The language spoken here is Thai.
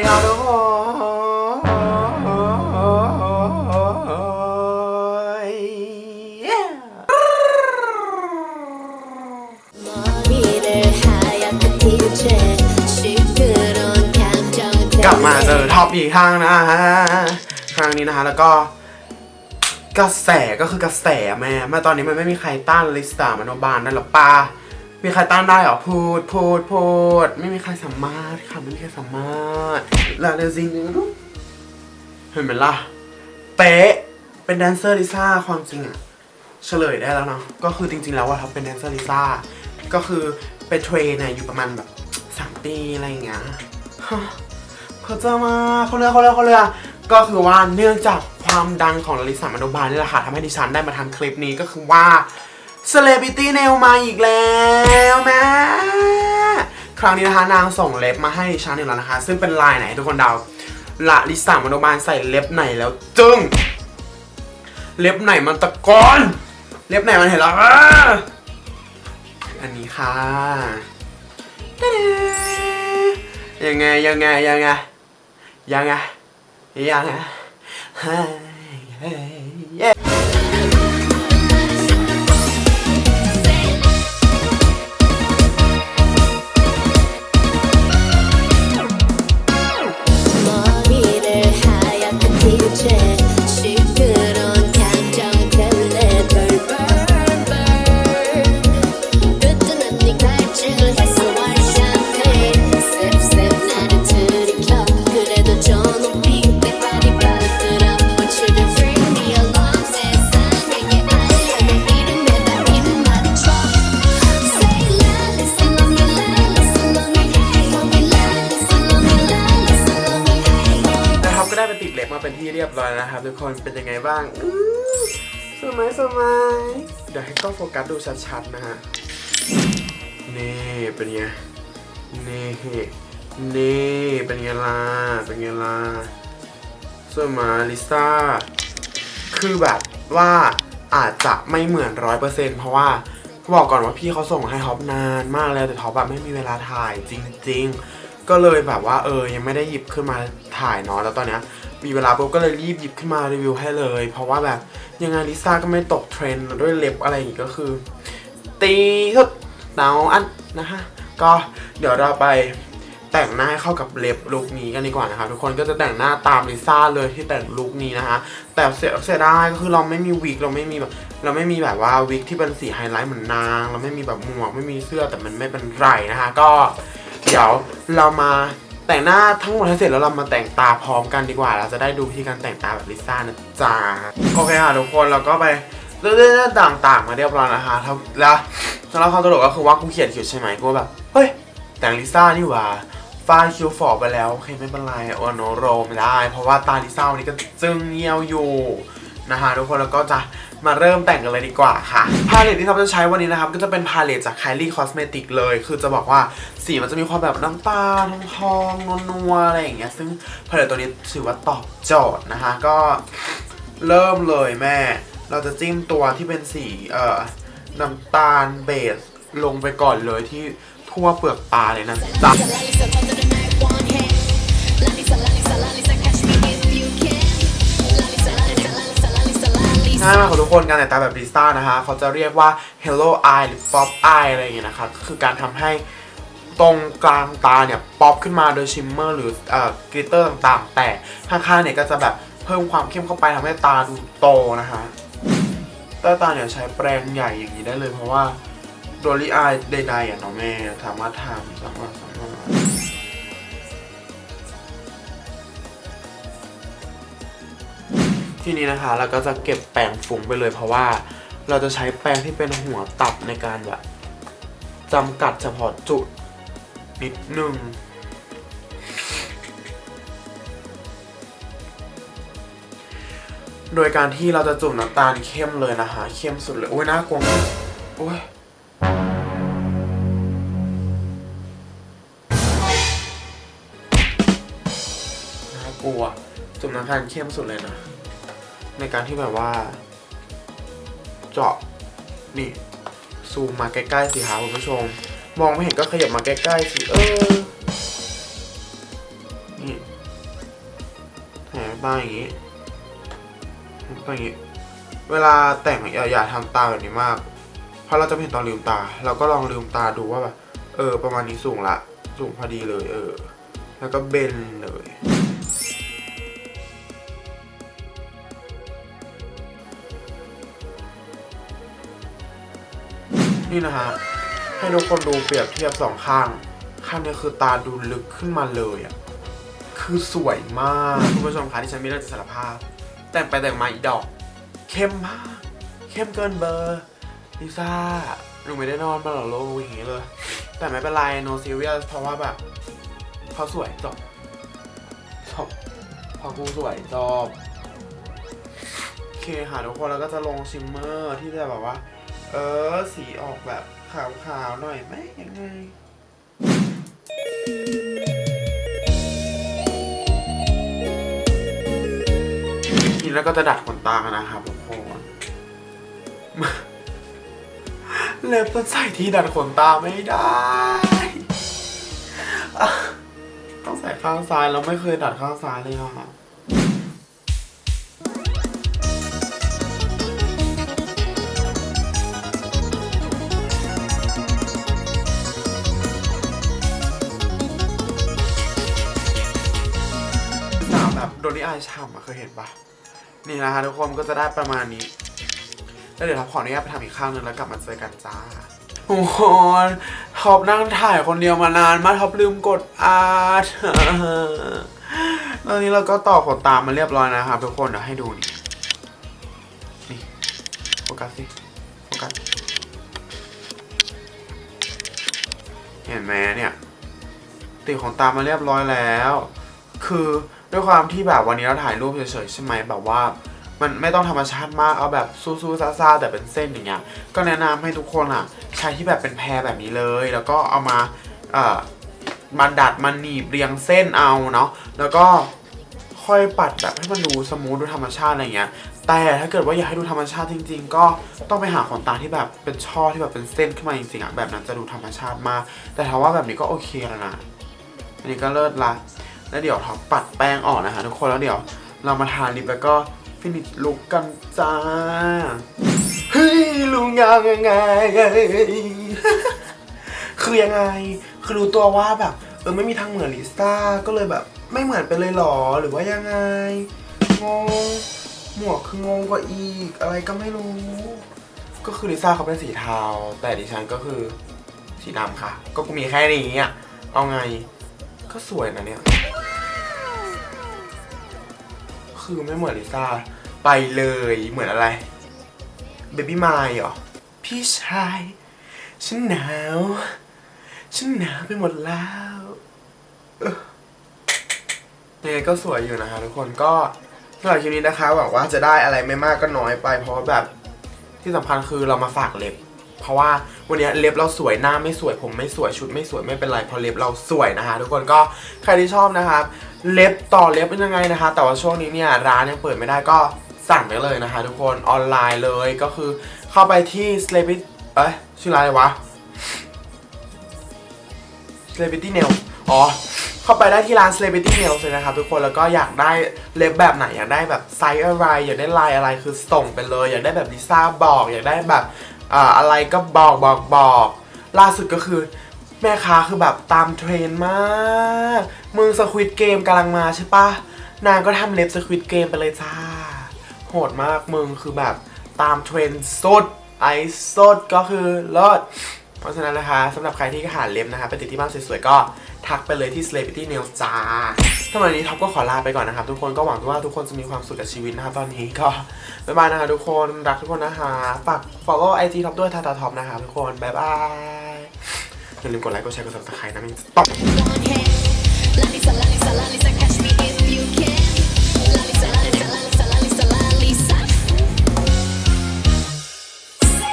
ดีคกลับมาเจอท็อปอีกครั้งนะฮะครั้งนี้นะฮะแล้วก็กระแสก็คือกระแสแม่มาตอนนี้มันไม่มีใครต้านลิสตามโนบานได้หรอกป้า มีใครต้านได้เหรอ พูด พูด พูด ไม่มีใครสามารถค่ะ ไม่มีใครสามารถลาเดซิงเห็นไหมล่ะ เป๊ะ เป็นแดนเซอร์ลิซ่าความจริงอะเฉลยได้แล้วเนาะ ก็คือจริง ๆ แล้วว่าท็อปเป็นแดนเซอร์ลิซ่า ก็คือไปเทรนน่ะอยู่ประมาณแบบสามปีอะไรอย่างเงี้ยฮะเขาจะมาเขาเลือเขาเลือเขาเลือกก็คือว่าเนื่องจากความดังของลลิสามโนบาลนี่แหละค่ะทำให้ดิฉันได้มาทำคลิปนี้ก็คือว่า Celebrity Nail มาอีกแล้วแม่ครั้งนี้นะคะนางส่งเล็บมาให้ดิฉันอีกแล้วนะคะ ซึ่งเป็นลายไหนทุกคนเดาละลิสามโนบาลใส่เล็บไหนแล้วจึ้งเล็บไหนมันตะกอนเล็บไหนมันเห็นแล้วอะอันนี้ค่ะยังไงยังไงยังไงยังไงยังไง ทุกคนเป็นยังไงบ้างอื้อสวยไหมสวยไหมเดี๋ยวให้กล้องโฟกัสดูชัดๆนะฮะ นี่เป็นไง นี่ นี่เป็นไงล่ะ เป็นไงล่ะสวยไหมาลิซ่า คือแบบว่าอาจจะไม่เหมือนร้อยเปอร์เซ็นต์เพราะว่าบอกก่อนว่าพี่เขาส่งมาให้ท็อปนานมากแล้วแต่ท็อปแบบไม่มีเวลาถ่ายจริง ๆ ก็เลยแบบว่าเออยังไม่ได้หยิบขึ้นมาถ่ายเนาะแล้วตอนเนี้ย มีเวลาปุ๊บก็เลยรีบหยิบขึ้นมารีวิวให้เลย เพราะว่าแบบยังไงลิซ่าก็ไม่ตกเทรนด์ด้วยเล็บอะไรอย่างงี้ก็คือ ตีสุดเตาอันนะคะก็เดี๋ยวเราไปแต่งหน้าให้เข้ากับเล็บลุคนี้กันดีกว่านะครับทุกคนก็จะแต่งหน้าตามลิซ่าเลยที่แต่งลุคนี้นะคะแต่เสียเสียดายก็คือเราไม่มีวิกเราไม่มีแบบเราไม่มีแบบว่าวิกที่เป็นสีไฮไลท์เหมือนนาง เราไม่มีแบบหมวกไม่มีเสื้อแต่มันไม่เป็นไรนะคะก็เดี๋ยวเรามา แต่งหน้าทั้งหมดให้เสร็จแล้วเรามาแต่งตาพร้อมกันดีกว่า เราจะได้ดูวิธีการแต่งตาแบบลิซ่านะจ๊ะโอเคค่ะทุกคนเราก็ไปเรื่องต่างๆ มาเรียบร้อยนะคะแล้วสำหรับความตลกก็คือว่ากูเขียนคิวใช่ไหมกูแบบเฮ้ยแต่งลิซ่านี่หว่าฟาดคิวฟอไปแล้วโอเคไม่เป็นไรโอโนโรไม่ได้ เพราะว่าตาลิซ่าวันนี้ก็จึงเงียวอยู่นะคะทุกคนแล้วก็จะ มาเริ่มแต่งกันเลยดีกว่าค่ะ พาเลตที่เราจะใช้วันนี้นะครับ ก็จะเป็นพาเลตจาก Kylie Cosmetic เลย คือจะบอกว่าสีมันจะมีความแบบน้ำตาลทองนัวๆอะไรอย่างเงี้ย ซึ่งพาเลตตัวนี้ถือว่าตอบโจทย์นะคะ ก็เริ่มเลยแม่ เราจะจิ้มตัวที่เป็นสีเอ่อน้ำตาลเบสลงไปก่อนเลยที่ทั่วเปลือกตาเลยนะจ๊ะ ง่ายมากของทุกคนการแต่งตาแบบลิซ่านะคะเขาจะเรียกว่า Hello Eye หรือ Pop Eye อะไรอย่างเงี้ยนะคะก็คือการทำให้ตรงกลางตาเนี่ยป๊อปขึ้นมาโดยชิมเมอร์หรือเอ่อกลิตเตอร์ต่างๆ แต่ข้างๆเนี่ยก็จะแบบเพิ่มความเข้มเข้าไปทำให้ตาดูโตนะคะใต้ตาเนี่ยใช้แปรงใหญ่อย่างนี้ได้เลยเพราะว่าโดลี่อายใดๆอะเนาะแม่สามารถทำสามารถ ทีนี้นะคะเราก็จะเก็บแปรงฝุ่งไปเลย เพราะว่าเราจะใช้แปรงที่เป็นหัวตัดในการแบบจำกัดเฉพาะจุดนิดนึงโดยการที่เราจะจุ่มน้ำตาลเข้มเลยนะคะ เข้มสุดเลย โอ้ยน่ากลัวมากโอ้ยน่ากลัว จุ่มน้ำตาลเข้มสุดเลยนะ ในการที่แบบว่า เจาะนี่ซูมมาใกล้ๆสิคะคุณผู้ชม มองไม่เห็นก็ขยับมาใกล้ๆสิเออนี่ำตาอย่างนี้ทำตาอย่างนี้ เวลาแต่งอย่าอย่าทำตาแบบนี้มาก เพราะเราจะไม่เห็นตอนลืมตา เราก็ลองลืมตาดูว่าแบบเออ ประมาณนี้สูงละ สูงพอดีเลย เออ แล้วก็เบนเลย นี่นะฮะ ให้ทุกคนดูเปรียบเทียบสองข้าง ข้างนี้คือตาดูลึกขึ้นมาเลยอะ คือสวยมาก คุณผู้ชมคะที่ฉันมีเรื่องจะสารภาพ แต่งไปแต่งมาอีดอก เข้มมาก เข้มเกินเบอร์ลิซ่าหนูไม่ได้นอนมาหรอโลกอย่างนี้เลย แต่ไม่เป็นไร no serious เพราะว่าแบบเขาสวยจบจบพอกูสวยจบโอเคค่ะทุกคนแล้วก็จะลงชิมเมอร์ที่จะแบบว่า เออ สีออกแบบขาวๆหน่อยไหมยังไงทีแล้วก็จะดัดขนตากันนะครับทุกคนเล็บมันใส่ที่ดัดขนตาไม่ได้ ต้องใส่ข้างซ้ายแล้วไม่เคยดัดข้างซ้ายเลยอะายฉ่ำอะเคยเห็นปะนี่นะฮะทุกคนก็จะได้ประมาณนี้ แล้วเดี๋ยวท็อปขออนุญาตไปทำอีกข้างหนึงแล้วกลับมาเจอกันจ้าทุกคนท็อปนั่งถ่ายคนเดียวมานานมากท็อปลืมกดอาร์ตตอนนี้เราก็ต่อขนตามมาเรียบร้อยนะครับทุกคนเดี๋ยวให้ดูนี่นี่โฟกัสสิโฟกัสเห็นไหมเนี่ยติดขนตามมาเรียบร้อยแล้ว คือ ด้วยความที่แบบวันนี้เราถ่ายรูปเฉยๆใช่ไหมแบบว่า มันไม่ต้องธรรมชาติมากเอาแบบซูๆซ่าๆแต่เป็นเส้นอย่างเงี้ยก็แนะนำให้ทุกคนอะใช้ที่แบบเป็นแพรแบบนี้เลย แล้วก็เอามาเอ่อมาดัดมาหนีบเรียงเส้นเอาเนาะแล้วก็ค่อยปัดแบบให้มันดูสมูทดูธรรมชาติอะไรเงี้ย แต่ถ้าเกิดว่าอยากให้ดูธรรมชาติจริง ๆ ก็ต้องไปหาขนตาที่แบบเป็นช่อที่แบบเป็นเส้นขึ้นมาจริงๆอะแบบนั้นจะดูธรรมชาติมาก แต่ถ้าว่าแบบนี้ก็โอเคแล้วนะอันนี้ก็เลิศละ แล้วเดี๋ยวท็อปปัดแป้งออกนะคะ ทุกคนแล้วเดี๋ยวเรามาทาลิปแล้วก็ฟินิชลุกกันจ้าเฮ้ยลุงยังยังไงคือยังไง คือรู้ตัวว่าแบบ เออไม่มีทางเหมือนลิซ่าก็เลยแบบ ไม่เหมือนไปเลยหรอหรือว่ายังไงงงหมวกคืองงกว่าอีก อะไรก็ไม่รู้ ก็คือลิซ่าเขาเป็นสีเทาแต่ดิฉันก็คือสีดำค่ะ ก็กูมีแค่นี้อะเอาไง ก็สวยนะเนี่ย คือไม่เหมือนลิซ่า ไปเลยเหมือนอะไร เบบี้มายเหรอ พี่ชาย ฉันหนาว ฉันหนาวไปหมดแล้วเออยังไงก็สวยอยู่นะคะทุกคนก็สำหรับคลิปนี้นะคะหวังว่าจะได้อะไรไม่มากก็น้อยไปเพราะแบบที่สำคัญคือเรามาฝากเล็บ เพราะว่าวันนี้เล็บเราสวยหน้าไม่สวยผมไม่สวยชุดไม่สวยไม่เป็นไรเพราะเล็บเราสวยนะคะ ทุกคนก็ใครที่ชอบนะครับเล็บต่อเล็บเป็นยังไงนะคะ แต่ว่าช่วงนี้เนี่ยร้านยังเปิดไม่ได้ก็สั่งได้เลยนะคะ ทุกคนออนไลน์เลยก็คือเข้าไปที่ c e l e b r i t เอ้ยชื่อร้านอะไรวะ Celebrity Nail อ๋อเข้าไปได้ที่ร้าน Celebrity Nail เลยนะครับทุกคนแล้วก็อยากได้เล็บแบบไหน อยากได้แบบไซส์อะไร อยากได้ลายอะไรคือส่งไปเลย อยากได้แบบลิซ่าบอก อยากได้แบบ อ่าอะไรก็บอกบอกบอกล่าสุดก็คือ แม่ค้าคือแบบตามเทรนมากมึงสควิตเกมกำลังมาใช่ปะนางก็ทำเล็บสควิตเกมไปเลยจ้าโหดมากมึงคือแบบตามเทรนสุดไอสดก็คือเลิศ เพราะฉะนั้นนะคะสำหรับใครที่หาเล็บนะคะไปติดที่บ้านสวยๆก็ทักไปเลยที่ Celebrity Nail จ้าสำหรับวันนี้ท็อปก็ขอลาไปก่อนนะครับ ทุกคนก็หวังว่าทุกคนจะมีความสุขกับชีวิตนะครับตอนนี้ก็บ๊ายบายนะคะทุกคนรักทุกคนนะคะฝาก follow IG ท็อปด้วยทาตาท็อปนะคะทุกคนบ๊ายบายอย่าลืมกดไลค์กดแชร์กด subscribe นะมันจะตบ